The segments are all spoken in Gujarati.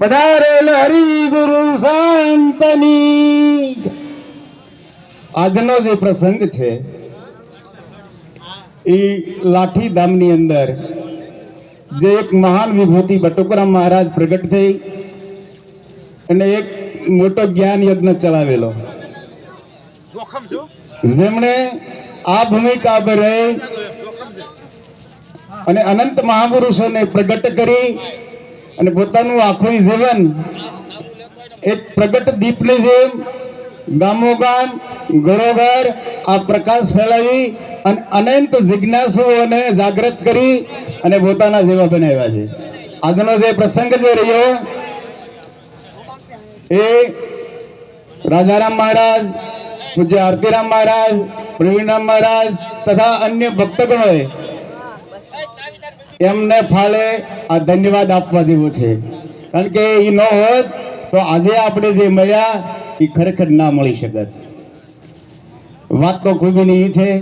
પધારેલ હરિગુરુ સંતની આજનો જે પ્રસંગ છે એ લાઠી ધામની અંદર જે એક મહાન વિભૂતિ બટુકરામ મહારાજ પ્રગટ થઈ અને એક મોટો જ્ઞાન યજ્ઞ ચલાવેલો. જેમણે આ ભૂમિકા પર રહી અને અનંત મહાપુરુષોને પ્રગટ કરી અને પોતાનું આખું જીવન એક પ્રગટ દીપની જેમ ગામો ગામ, ઘરો ઘર આ પ્રકાશ ફેલાવી અને અનંત જિજ્ઞાસુઓને જાગૃત કરી અને પોતાના જેવા બનાવ્યા છે. આજનો જે પ્રસંગ જે રહ્યો એ રાજારામ મહારાજ, પૂજ્ય આરતીરામ મહારાજ, પ્રવીણરામ મહારાજ તથા અન્ય ભક્તગણોએ એમને ફાળે આ ધન્યવાદ આપવા જેવો છે. કારણ કે એ ન હોત, તો આજે આપણે જે મળ્યા, એ ખરેખર ના મળી શકત. વાત તો ખૂબીની એ છે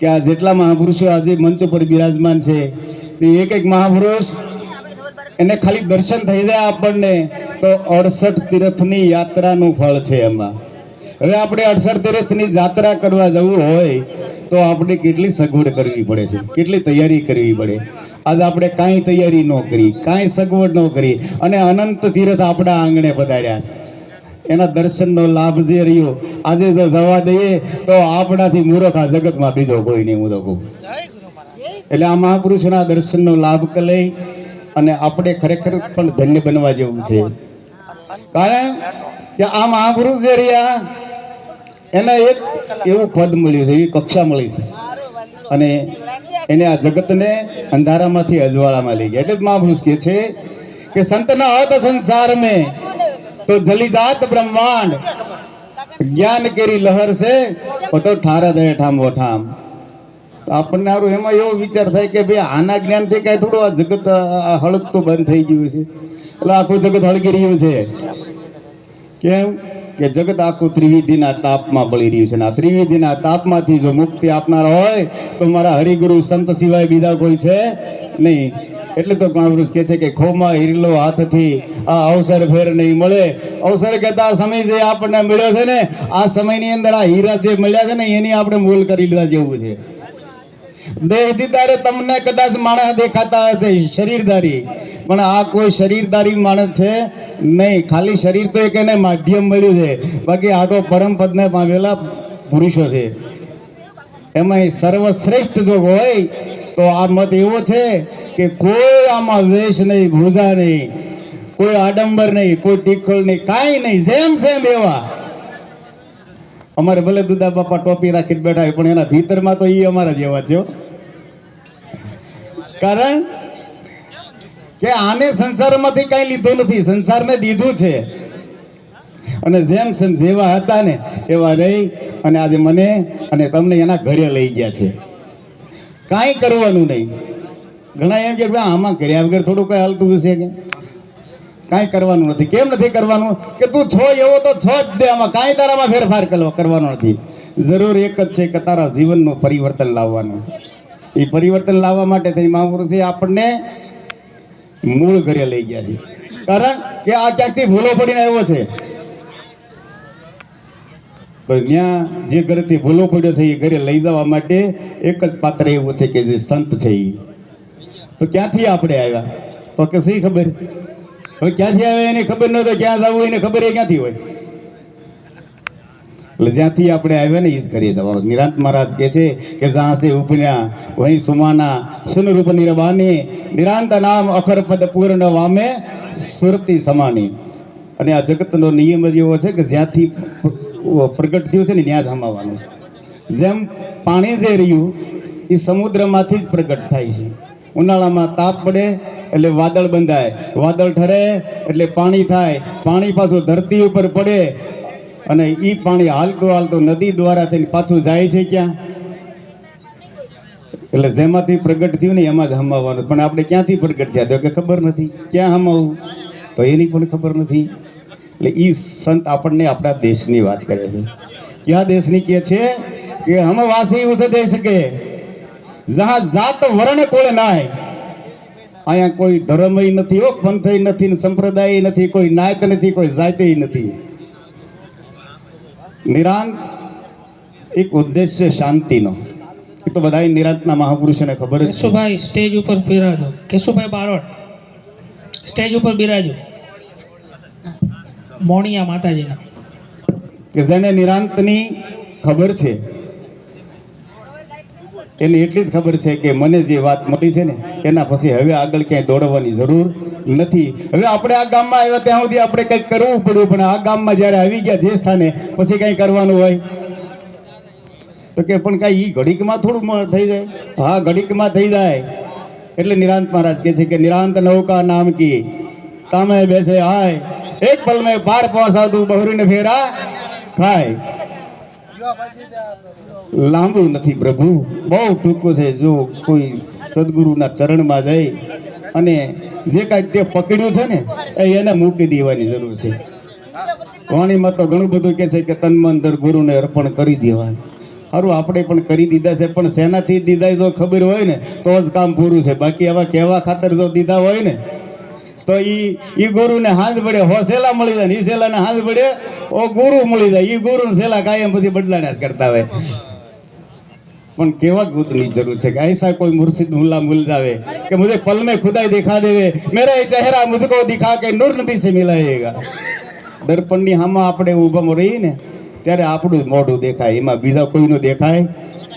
કે આ જેટલા મહાપુરુષો આજે મંચ ઉપર બિરાજમાન છે, તે એક એક મહાપુરુષ એને ખાલી દર્શન થઈ જાય આપણને, તો અડસઠ તીર્થની યાત્રાનું ફળ છે એમાં. હવે આપણે અડસઠ તીર્થની યાત્રા કરવા જવું હોય, તો આપણે કેટલી સગવડ કરવી પડે છે? કેટલી તૈયારી કરવી પડે? આજે આપણે કાંઈ તૈયારી ન કરી, કાંઈ સગવડ ન કરી અને અનંત તીર્થ આપણા આંગણે પધાર્યા. એના દર્શનનો લાભ જે રહ્યો, આજે જો જવા દઈએ તો આપણાથી મૂર્ખ આ જગતમાં બીજો કોઈ નહીં, હું તો કહું. એટલે આ મહાપુરુષના દર્શનનો લાભ લઈ અને આપણે ખરેખર પણ ધન્ય બનવા જેવું છે. કારણ કે આ મહાપુરુષ જે રહ્યા, એને એક એવું પદ મળ્યું છે, એવી કક્ષા મળી છે. અને એને આ જગતને અંધારામાંથી અજવાળામાં લઈ ગયા. એટલે મહાપુરુષ કહે છે કે સંતના હત સંસાર મેં તો જલિદાત બ્રહ્માંડ. જ્ઞાન કેરી લહર છે તો ઠારા દે ઠામ ઠામ આપણને આરો એમાં એવો વિચાર થાય કે ભાઈ આના જ્ઞાનથી કાંઈ થોડું આ જગત હળગતું બંધ થઈ ગયું છે. એટલે આખું જગત હળગી રહ્યું છે. કેમ? કે જગત આખું ત્રિવિધિના તાપમાં બળી રહ્યું છે. આ ત્રિવિધિના તાપમાંથી જો મુક્તિ આપનાર હોય, તો મારા હરિગુરુ સંત સિવાય બીજા કોઈ છે નહીં. એટલે તો કાંવૃષ કે છે કે ખોમાં હિરલો હાથથી આ અવસર ફેર નહીં મળે. અવસર કહેતા સમય જે આપણને મળ્યો છે ને, આ સમયની અંદર આ હીરા જે મળ્યા છે ને, એની આપણે મોલ કરી લીધા જેવું છે. દેહ દીદારે તમને કદાચ માણસ દેખાતા હશે, શરીરધારી. પણ આ કોઈ શરીરધારી માણસ છે નહીં, ખાલી શરીર તો એક એને માધ્યમ મળ્યું છે. બાકી આ તો પરમ પદને પામેલા પુરુષો છે. એમાં સર્વશ્રેષ્ઠ જો હોય, તો આ મત એવો છે કે કોઈ આમાં વેશ નહીં, ભૂજા નહીં, કોઈ આડંબર નહીં, કોઈ ટીકળ નહીં, કાંઈ નહીં, જેમ સેમ એવા. અમારે ભલે દુદા બાપા ટોપી રાખીને બેઠા હોય, પણ એના ભીતરમાં તો એ અમારા જેવા હો. કારણ કે આને સંસારમાંથી કાંઈ લીધું નથી, સંસારને દીધું છે. અને જેમ જેવા હતા ને એવા રહી અને આજે મને અને તમને એના ઘરે લઈ ગયા છે. કાંઈ કરવાનું નહીં. ઘણા એમ કે ભાઈ આમાં કર્યા વગર થોડું કઈ હાલતું હશે કે? કાંઈ કરવાનું નથી. કેમ નથી કરવાનું? કે તું છો એવો તો છો જ દે આમાં. કાંઈ તારામાં ફેરફાર કરવો- કરવાનો નથી. જરૂર એક જ છે કે તારા જીવનનું પરિવર્તન લાવવાનું. એ પરિવર્તન લાવવા માટે થઈ મહાપુરુષે આપણને મૂળ ઘરે લઈ ગયા છે. કારણ કે આ ક્યાંકથી ભૂલો પડીને આવ્યો છે? તો ત્યાં જે ઘરેથી ભૂલો પડ્યો છે, એ ઘરે લઈ જવા માટે એક જ પાત્ર એવું છે કે જે સંત છે એ તો ક્યાંથી આપણે આવ્યા? તો કે શી ખબર? હવે ક્યાંથી આવ્યા એની ખબર ન તો ક્યાં જવું, એને ખબર એ ક્યાંથી હોય? એટલે જ્યાંથી આપણે આવ્યા ને એ જ કરીએ તમારો નિરાંત મહારાજ કહે છે કે જ્યાં સે ઉપન્યા, વહી સુમાના સુન રૂપ નિરવાની નિરાંત નામ અખર પદ પૂર્ણ વામે, સુરતી સમાની. અને આ જગતનો નિયમ જ એવો છે કે જ્યાંથી પ્રગટ થયું છે ને ત્યાં જ હમાવાનું જેમ પાણી જે રહ્યું, એ સમુદ્રમાંથી જ પ્રગટ થાય છે. ઉનાળામાં તાપ પડે, એટલે વાદળ બંધાય. વાદળ ઠરે, એટલે પાણી થાય. પાણી પાછું ધરતી ઉપર પડે. અને એ પાણી હાલતું હાલતું નદી દ્વારા થઈને પાછું જાય છે ક્યાં? એટલે જેમાંથી પ્રગટ થયું ને એમાં જ હમાવાનું પણ આપણે ક્યાંથી પ્રગટ થયા? તો કે ખબર નથી. ક્યાં હમાવું? તો એની પણ ખબર નથી. એટલે એ સંત આપણને આપણા દેશની વાત કરે છે. ક્યાં દેશની કે છે? કે હમ વાસી ઉસ દેશ કે, જહાં જાત વર્ણ કોળ નાય. અહીંયા કોઈ ધર્મય નથી હો, પંથય નથી સંપ્રદાય નથી, કોઈ નાયક નથી, કોઈ જાતે નથી. નિરાંત એક ઉદ્દેશ છે શાંતિનો. એ તો બધા નિરાંતના મહાપુરુષોને ખબર છે. કેશુભાઈ સ્ટેજ ઉપર બિરાજો. કેશુભાઈ બારોટ સ્ટેજ ઉપર બિરાજો. મોણિયા માતાજીના. કે જેને નિરાંતની ખબર છે એને એટલી જ ખબર છે કે મને જે વાત મળી છે ને, એના પછી હવે આગળ ક્યાંય દોડવાની જરૂર નથી. હવે આપણે આ ગામમાં આવ્યા ત્યાં સુધી આપણે કંઈક કરવું પડ્યું, પણ આ ગામમાં જ્યારે આવી ગયા જે સ્થાને પછી કંઈ કરવાનું હોય? તો કે પણ કાંઈ એ ઘડીકમાં થોડું થઈ જાય? હા, ઘડીકમાં થઈ જાય. એટલે નિરાંત મહારાજ કહે છે કે, નિરાંત નૌકા નામ કી, તામે બેસે હાય એક પલ મેં પાર પહોંચાડું, બહરીને ફેરા ખાય. લાંબુ નથી પ્રભુ. બહુ ટૂંકું છે. જો કોઈ સદગુરુના ચરણમાં જાય અને જે કાંઈ તે પકડ્યું છે ને એને મૂકી દેવાની જરૂર છે. વાણીમાં તો ઘણું બધું કહે છે કે તન મન ગુરુને અર્પણ કરી દેવાનું. સારું આપણે પણ કરી દીધા છે, પણ શેનાથી દીધા જો ખબર હોય ને, તો જ કામ પૂરું છે. બાકી આવા કહેવા ખાતર જો દીધા હોય ને તો ઈ ઈ ગુરુને હાંજ પડે, હો સેલા મળી જાય ઈ સેલાને હાંજ પડે, ઓ ગુરુ મળી જાય, ઈ ગુરુ સેલા કાયમ પછી બદલાણા જ કરતા હોય. પણ કેવા ગુરુની જરૂર છે કે એસા કોઈ મુર્શિદ મુલ્લા મુલજાવે, કે મુજે પલ મે ખુદાઈ દેખા દેવે, મેરા ચહેરા મુજકો દિખા કે નૂર નબી સે મિલાયેગા. દર્પણની હામાં આપણે ઊભા રહીએ ને ત્યારે આપણું મોઢું દેખાય, એમાં બીજા કોઈનું દેખાય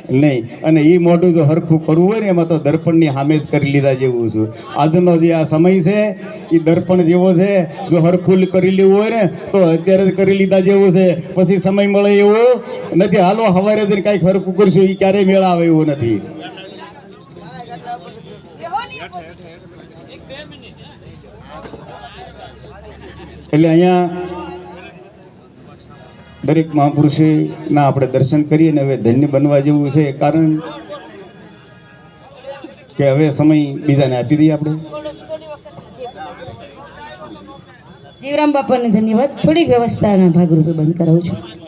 નહીં. અને એ મોઢું જો હરખું કરવું હોય ને, એમાં તો દર્પણની સામે જ કરી લીધા જેવું છે. આજનો જે આ સમય છે એ દર્પણ જેવો છે. જો હરખું કરી લેવું હોય ને, તો અત્યારે જ કરી લીધા જેવું છે. પછી સમય મળે એવું, નથી, હાલો, હવારે જઈને કાંઈક હરખું કરશું એ ક્યારેય મેળ આવે એવું નથી. એટલે અહીંયા દરેક મહાપુરુષે ના આપણે દર્શન કરીએ ને હવે ધન્ય બનવા જેવું છે કારણ કે હવે સમય બીજાને આપી દઈએ આપણે. જીવરામ બાપાને ધન્યવાદ. થોડીક વ્યવસ્થાના ભાગરૂપે બંધ કરાવું છું.